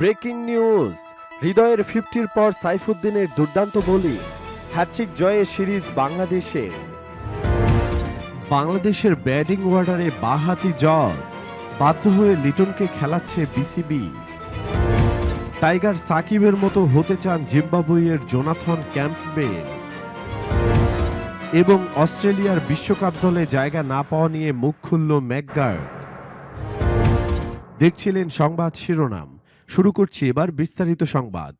Breaking news. হৃদয়ের ফিফটির পর সাইফুদ্দিনের দুর্দান্ত বলি। হ্যাট্রিক জয়ে সিরিজ বাংলাদেশে। বাংলাদেশের ব্যাটিং অর্ডারে বাহাতি জয় বাধ্য হয়ে লিটনকে খেলাচ্ছে বিসিবি। টাইগার সাকিবের মতো হতে চান জিম্বাবুয়ের জোনাথন ক্যাম্পবেল এবং অস্ট্রেলিয়ার বিশ্বকাপ দলে জায়গা না পাওয়া নিয়ে মুখ খুলল ম্যাকগার্ড দেখছিলেন সংবাদ শিরোনাম। শুরু করছি এবার বিস্তারিত সংবাদ।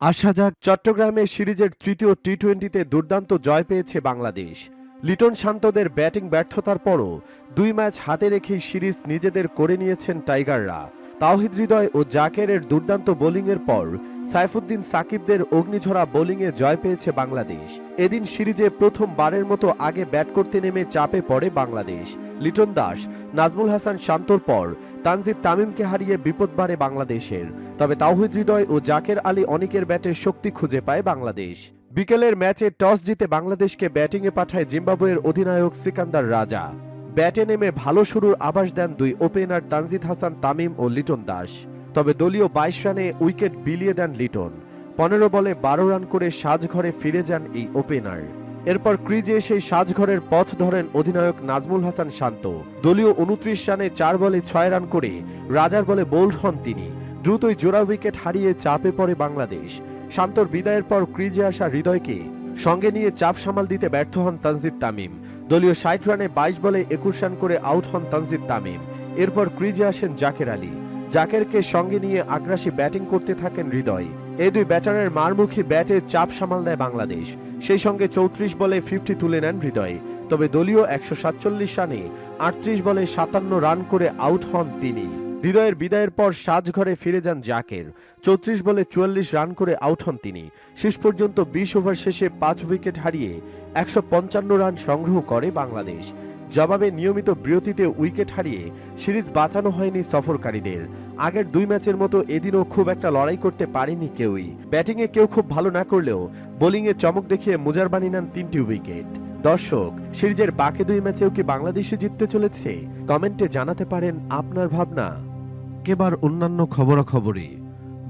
আসা যাক চট্টগ্রামে সিরিজের তৃতীয় টি টোয়েন্টিতে দুর্দান্ত জয় পেয়েছে বাংলাদেশ। লিটন শান্তদের ব্যাটিং ব্যর্থতার পরও দুই ম্যাচ হাতে রেখেই সিরিজ নিজেদের করে নিয়েছেন টাইগাররা। তাওহিদ হৃদয় ও জাকেরের দুর্দান্ত বোলিংয়ের পর সাইফুদ্দিন সাকিবদের অগ্নিঝরা বোলিংয়ে জয় পেয়েছে বাংলাদেশ। এদিন সিরিজে প্রথমবারের মতো আগে ব্যাট করতে নেমে চাপে পড়ে বাংলাদেশ। লিটন দাস, নাজমুল হাসান শান্তর পর তানজিদ তামিমকে হারিয়ে বিপদ বাড়ে বাংলাদেশের। তবে তাওহিদ হৃদয় ও জাকের আলী অনেকের ব্যাটে শক্তি খুঁজে পায় বাংলাদেশ। বিকেলের ম্যাচে টস জিতে বাংলাদেশকে ব্যাটিংয়ে পাঠায় জিম্বাবুয়ের অধিনায়ক সিকান্দার রাজা। ব্যাটে নেমে ভালো শুরুর আভাস দেন দুই ওপেনার তানজিদ হাসান তামিম ও লিটন দাস। তবে দলীয় বাইশ রানে উইকেট বিলিয়ে দেন লিটন। পনেরো বলে বারো রান করে সাজঘরে ফিরে যান এই ওপেনার। এরপর ক্রিজে সেই সাজঘরের পথ ধরেন অধিনায়ক নাজমুল হাসান শান্ত। দলীয় উনত্রিশ রানে চার বলে ছয় রান করে রাজার বলে বোল্ড হন তিনি। দ্রুতই জোড়া উইকেট হারিয়ে চাপে পড়ে বাংলাদেশ। শান্তর বিদায়ের পর ক্রিজে আসা হৃদয়কে সঙ্গে নিয়ে চাপ সামাল দিতে ব্যর্থ হন তানজিদ তামিম। দলীয় ষাট রানে বাইশ বলে একুশ রান করে আউট হন তানজিদ তামিম। এরপর ক্রিজে আসেন জাকের আলী। জাকেরকে সঙ্গে নিয়ে আগ্রাসী ব্যাটিং করতে থাকেন হৃদয়। এই দুই ব্যাটারের মারমুখী ব্যাটে চাপ সামাল দেয় বাংলাদেশ। সেই সঙ্গে চৌত্রিশ বলে ফিফটি তুলে নেন হৃদয়। তবে দলীয় একশো সাতচল্লিশ রানে আটত্রিশ বলে সাতান্ন রান করে আউট হন তিনি। হৃদয়ের বিদায়ের পর সাজঘরে ফিরে যান জাকের। চৌত্রিশ বলে চুয়াল্লিশ রান করে আউট হন তিনি। শেষ পর্যন্ত বিশ ওভার শেষে পাঁচ উইকেট হারিয়ে একশো পঞ্চান্ন রান সংগ্রহ করে বাংলাদেশ। জবাবে নিয়মিত বিরতিতে উইকেট হারিয়ে সিরিজ বাঁচানো হয়নি সফরকারীদের। আগের দুই ম্যাচের মতো এদিনও খুব একটা লড়াই করতে পারেনি কেউই। ব্যাটিংয়ে কেউ খুব ভালো না করলেও বোলিংয়ে চমক দেখিয়ে মুজারবানি নেন তিনটি উইকেট। দর্শক, সিরিজের বাকি দুই ম্যাচেও কি বাংলাদেশে জিততে চলেছে? কমেন্টে জানাতে পারেন আপনার ভাবনা। এবার অন্যান্য খবরাখবরে।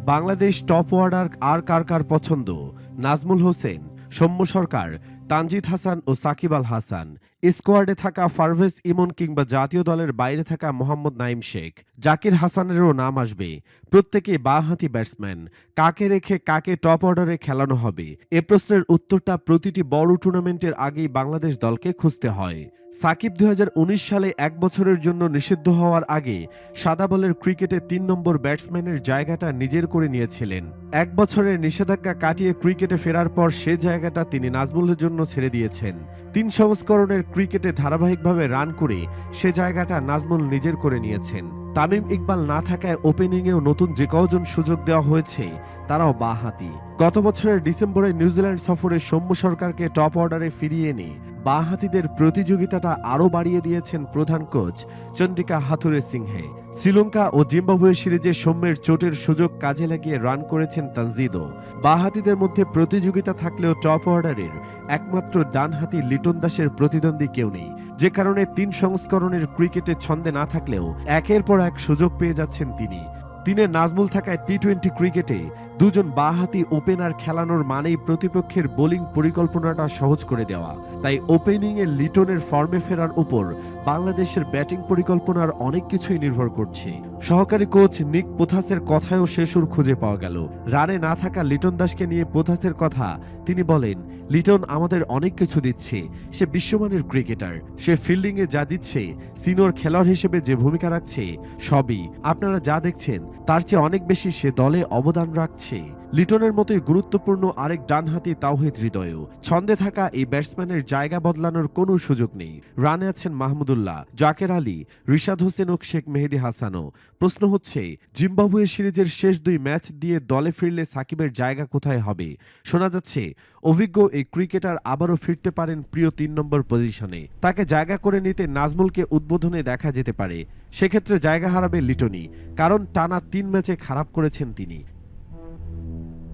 বাংলাদেশ টপ ওয়ার্ডার আর কার কার পছন্দ? নাজমুল হোসেন সৌম্য সরকার তানজিদ হাসান ও সাকিব আল হাসান। স্কোয়াডে থাকা ফারভেজ ইমন কিংবা জাতীয় দলের বাইরে থাকা মোহাম্মদ নাইম শেখ। জাকির হাসানেরও নাম আসবে। প্রত্যেকে বাঁহাতি ব্যাটসম্যান। কাকে রেখে কাকে টপ অর্ডারে খেলানো হবে? এ প্রশ্নের উত্তরটা প্রতিটি বড় টুর্নামেন্টের আগেই বাংলাদেশ দলকে খুঁজতে হয়। সাকিব দু হাজার উনিশ সালে এক বছরের জন্য নিষিদ্ধ হওয়ার আগে সাদা বলের ক্রিকেটে তিন নম্বর ব্যাটসম্যানের জায়গাটা নিজের করে নিয়েছিলেন। এক বছরের নিষেধাজ্ঞা কাটিয়ে ক্রিকেটে ফেরার পর সে জায়গাটা তিনি নাজমুলের জন্য ছেড়ে দিয়েছেন। তিন সংস্করণের ক্রিকেটে ধারাবাহিকভাবে রান করে সে জায়গাটা নাজমুল নিজের করে নিয়েছেন। তামিম ইকবাল না থাকায় ওপেনিংয়েও নতুন যে কজন সুযোগ দেওয়া হয়েছে, তারাও বাঁহাতি গত বছরের ডিসেম্বরে নিউজিল্যান্ড সফরে সৌম্য সরকারকে টপ অর্ডারে ফিরিয়ে এনে বাঁহাতিদের প্রতিযোগিতাটা আরও বাড়িয়ে দিয়েছেন প্রধান কোচ চন্ডিকা হাথুরে সিংহে। শ্রীলঙ্কা ও জিম্বাবুয়ে সিরিজে সৌম্যের চোটের সুযোগ কাজে লাগিয়ে রান করেছেন তানজিদও। বাঁহাতিদের মধ্যে প্রতিযোগিতা থাকলেও টপ অর্ডারের একমাত্র ডানহাতি লিটন দাসের প্রতিদ্বন্দ্বী কেউ নেই। যে কারণে তিন সংস্করণের ক্রিকেটে ছন্দে না থাকলেও একের পর এক সুযোগ পেয়ে যাচ্ছেন তিনি। তিনের নাজমুল থাকায় টি টোয়েন্টি ক্রিকেটে দুজন বাঁহাতি ওপেনার খেলানোর মানেই প্রতিপক্ষের বোলিং পরিকল্পনাটা সহজ করে দেওয়া। তাই ওপেনিংয়ে লিটনের ফর্মে ফেরার উপর বাংলাদেশের ব্যাটিং পরিকল্পনার অনেক কিছুই নির্ভর করছে। সহকারী কোচ নিক পোথাসের কথায়ও শেষুর খুঁজে পাওয়া গেল। রানে না থাকা লিটন দাসকে নিয়ে পোথাসের কথা তিনি বলেন, লিটন আমাদের অনেক কিছু দিচ্ছে। সে বিশ্বমানের ক্রিকেটার। সে ফিল্ডিংয়ে যা দিচ্ছে, সিনিয়র খেলোয়াড় হিসেবে যে ভূমিকা রাখছে, সবই। আপনারা যা দেখছেন তার চেয়ে অনেক বেশি সে দলে অবদান রাখছে। লিটনের মতোই গুরুত্বপূর্ণ আরেক ডানহাতি তাওহিদ হৃদয়ও। ছন্দে থাকা এই ব্যাটসম্যানের জায়গা বদলানোর কোনো সুযোগ নেই। রানে আছেন মাহমুদুল্লাহ, জাকের আলী, রিশাদ হোসেন ও শেখ মেহেদি হাসানও। প্রশ্ন হচ্ছে, জিম্বাবুয়ে সিরিজের শেষ দুই ম্যাচ দিয়ে দলে ফিরলে সাকিবের জায়গা কোথায় হবে? শোনা যাচ্ছে, অভিজ্ঞ এই ক্রিকেটার আবারও ফিরতে পারেন প্রিয় তিন নম্বর পজিশনে। তাকে জায়গা করে নিতে নাজমুলকে উদ্বোধনে দেখা যেতে পারে। সেক্ষেত্রে জায়গা হারাবে লিটনি কারণ টানা তিন ম্যাচে খারাপ করেছেন তিনি।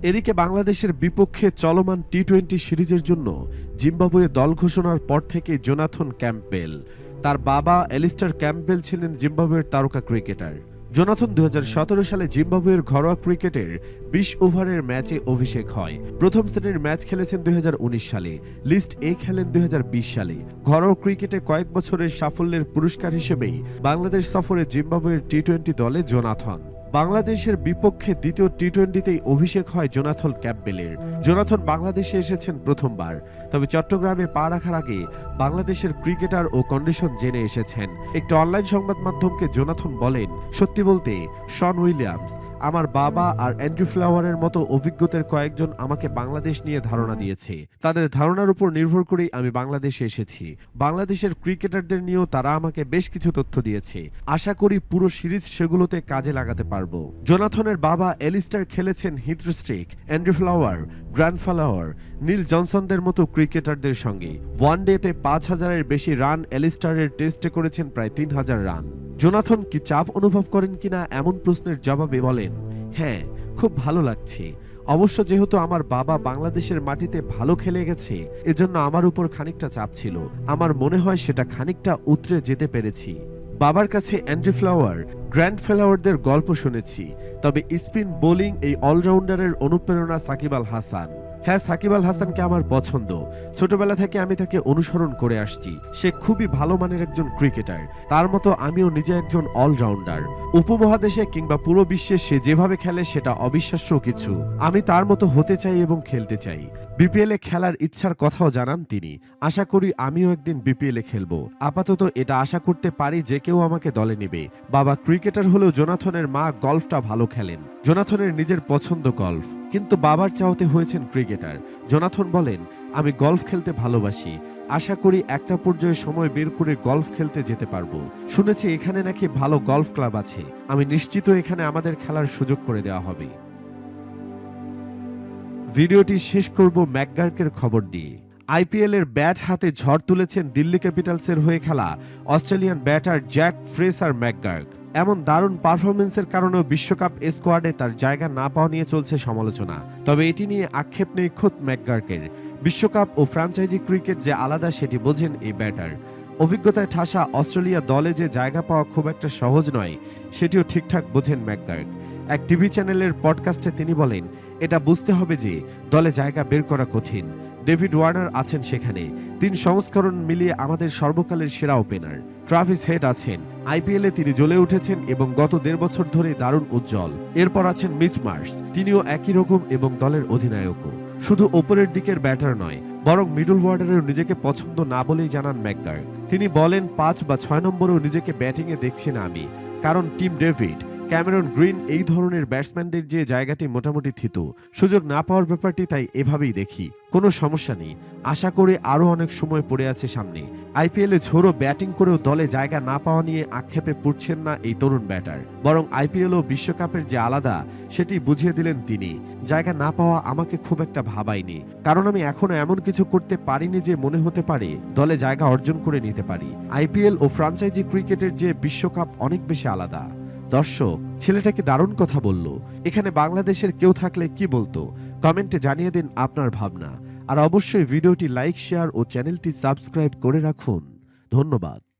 এদিকে বাংলাদেশের বিপক্ষে চলমান টি টোয়েন্টি সিরিজের জন্য জিম্বাবুয়ে দল ঘোষণার পর থেকে জোনাথন ক্যাম্পবেল। তার বাবা এলিস্টার ক্যাম্পবেল ছিলেন জিম্বাবুয়ের তারকা ক্রিকেটার। জোনাথন দুহাজার সতেরো সালে জিম্বাবুয়ের ঘরোয়া ক্রিকেটের বিশ ওভারের ম্যাচে অভিষেক হয়। প্রথম শ্রেণির ম্যাচ খেলেছেন দুই হাজার উনিশ সালে, লিস্ট এ খেলেন দুই হাজার বিশ সালে। ঘরোয়া ক্রিকেটে কয়েক বছরের সাফল্যের পুরস্কার হিসেবেই বাংলাদেশ সফরে জিম্বাবুয়ের টি টোয়েন্টি দলে জোনাথন। বাংলাদেশের বিপক্ষে দ্বিতীয় টি টোয়েন্টিতেই অভিষেক হয় জোনাথন ক্যাপবেলের। জোনাথন বাংলাদেশে এসেছেন প্রথমবার, তবে চট্টগ্রামে পা রাখার আগে বাংলাদেশের ক্রিকেটার ও কন্ডিশন জেনে এসেছেন। একটি অনলাইন সংবাদ মাধ্যমকে জোনাথন বলেন, সত্যি বলতে, শন উইলিয়ামস, আমার বাবা আর অ্যান্ড্রু ফ্লাওয়ারের মতো অভিজ্ঞতার কয়েকজন আমাকে বাংলাদেশ নিয়ে ধারণা দিয়েছে। তাদের ধারণার উপর নির্ভর করেই আমি বাংলাদেশে এসেছি। বাংলাদেশের ক্রিকেটারদের নিয়েও তারা আমাকে বেশ কিছু তথ্য দিয়েছে। আশা করি পুরো সিরিজ সেগুলোতে কাজে লাগাতে পারব। জোনাথনের বাবা এলিস্টার খেলেছেন Heath Streak Andrew Flower, Grant Flower, Neil জনসনদের মতো ক্রিকেটারদের সঙ্গে। ওয়ান ডেতে পাঁচ হাজারের বেশি রান এলিস্টারের টেস্টে করেছেন প্রায় তিন হাজার রান। জোনাথন কি চাপ অনুভব করেন কিনা এমন প্রশ্নের জবাবে বলেন হ্যাঁ খুব ভালো লাগছে। অবশ্য যেহেতু আমার বাবা বাংলাদেশের মাটিতে ভালো খেলে গেছে, এজন্য আমার উপর খানিকটা চাপ ছিল। আমার মনে হয় সেটা খানিকটা উতরে যেতে পেরেছি। বাবার কাছে অ্যান্ড্রি ফ্লাওয়ার, গ্র্যান্ড ফ্লাওয়ারদের গল্প শুনেছি, তবে স্পিন বোলিং এই অলরাউন্ডারের অনুপ্রেরণা সাকিব আল হাসান। হ্যাঁ সাকিব আল হাসানকে আমার পছন্দ। ছোটবেলা থেকে আমি তাকে অনুসরণ করে আসছি। সে খুবই ভালো মানের একজন ক্রিকেটার। তার মতো আমিও নিজে একজন অলরাউন্ডার উপমহাদেশে কিংবা পুরো বিশ্বে সে যেভাবে খেলে সেটা অবিশ্বাস্য কিছু। আমি তার মতো হতে চাই এবং খেলতে চাই। বিপিএলে খেলার ইচ্ছার কথাও জানান তিনি। আশা করি আমিও একদিন বিপিএলে খেলব। আপাতত এটা আশা করতে পারি যে কেউ আমাকে দলে নেবে। বাবা ক্রিকেটার হলেও জোনাথনের মা গলফটা ভালো খেলেন। জোনাথনের নিজের পছন্দ গলফ। কিন্তু বাবার চাওতে হয়েছেন ক্রিকেটার। জোনাথন বলেন, আমি গলফ খেলতে ভালোবাসি। আশা করি একটা পর্যায়ে সময় বের করে গলফ খেলতে যেতে পারব। শুনেছি এখানে নাকি ভালো গলফ ক্লাব আছে। আমি নিশ্চিত এখানে আমাদের খেলার সুযোগ করে দেওয়া হবে। ভিডিওটি শেষ করব ম্যাকগার্কের খবর দিয়ে আইপিএল এর ব্যাট হাতে ঝড় তুলেছেন দিল্লি ক্যাপিটালসের হয়ে খেলা। Australian batter Jake Fraser McGurk. এমন দারুণ পারফরমেন্সের কারণেও বিশ্বকাপ স্কোয়াডে তার জায়গা না পাওয়া নিয়ে চলছে সমালোচনা। তবে এটি নিয়ে আক্ষেপ নেই খোদ ম্যাকগার্কের। বিশ্বকাপ ও ফ্র্যাঞ্চাইজি ক্রিকেট যে আলাদা, সেটি বোঝেন এই ব্যাটার। অভিজ্ঞতায় ঠাসা অস্ট্রেলিয়া দলে যে জায়গা পাওয়া খুব একটা সহজ নয়, সেটিও ঠিকঠাক বোঝেন ম্যাকগার্ক। এক টিভি চ্যানেলের পডকাস্টে তিনি বলেন, এটা বুঝতে হবে যে দলে জায়গা বের করা কঠিন। ডেভিড ওয়ার্নার আছেন সেখানে। তিন সংস্করণ মিলিয়ে আমাদের সর্বকালের সেরা ওপেনার। ট্রাভিস হেড আছেন। আইপিএলে তিনি জ্বলে উঠেছেন এবং গত দেড় বছর ধরে দারুণ উজ্জ্বল। এরপর আছেন মিচ মার্স। তিনিও একই রকম এবং দলের অধিনায়কও। শুধু ওপরের দিকের ব্যাটার নয়, বরং মিডল ওয়ার্ডারেও নিজেকে পছন্দ না বলেই জানান ম্যাকগার্ড তিনি বলেন, পাঁচ বা ছয় নম্বরেও নিজেকে ব্যাটিংয়ে দেখছি না আমি, কারণ টিম ডেভিড, ক্যামেরন গ্রিন এই ধরনের ব্যাটসম্যানদের যে জায়গাটি মোটামুটি থিত। সুযোগ না পাওয়ার ব্যাপারটি তাই এভাবেই দেখি। কোনো সমস্যা নেই। আশা করে আরও অনেক সময় পড়ে আছে সামনে। আইপিএলে ঝোড়ো ব্যাটিং করেও দলে জায়গা না পাওয়া নিয়ে আক্ষেপে পড়ছেন না এই তরুণ ব্যাটার। বরং আইপিএল ও বিশ্বকাপের যে আলাদা, সেটি বুঝিয়ে দিলেন তিনি। জায়গা না পাওয়া আমাকে খুব একটা ভাবায়নি। কারণ আমি এখনও এমন কিছু করতে পারিনি যে মনে হতে পারে দলে জায়গা অর্জন করে নিতে পারি। আইপিএল ও ফ্রাঞ্চাইজি ক্রিকেটের যে বিশ্বকাপ অনেক বেশি আলাদা। দর্শক ছেলেটাকে দারুণ কথা বলল? এখানে বাংলাদেশের কেউ থাকলে কি বলতো? কমেন্টে জানিয়ে দিন আপনার ভাবনা। আর অবশ্যই ভিডিওটি লাইক শেয়ার ও চ্যানেলটি সাবস্ক্রাইব করে রাখুন। ধন্যবাদ।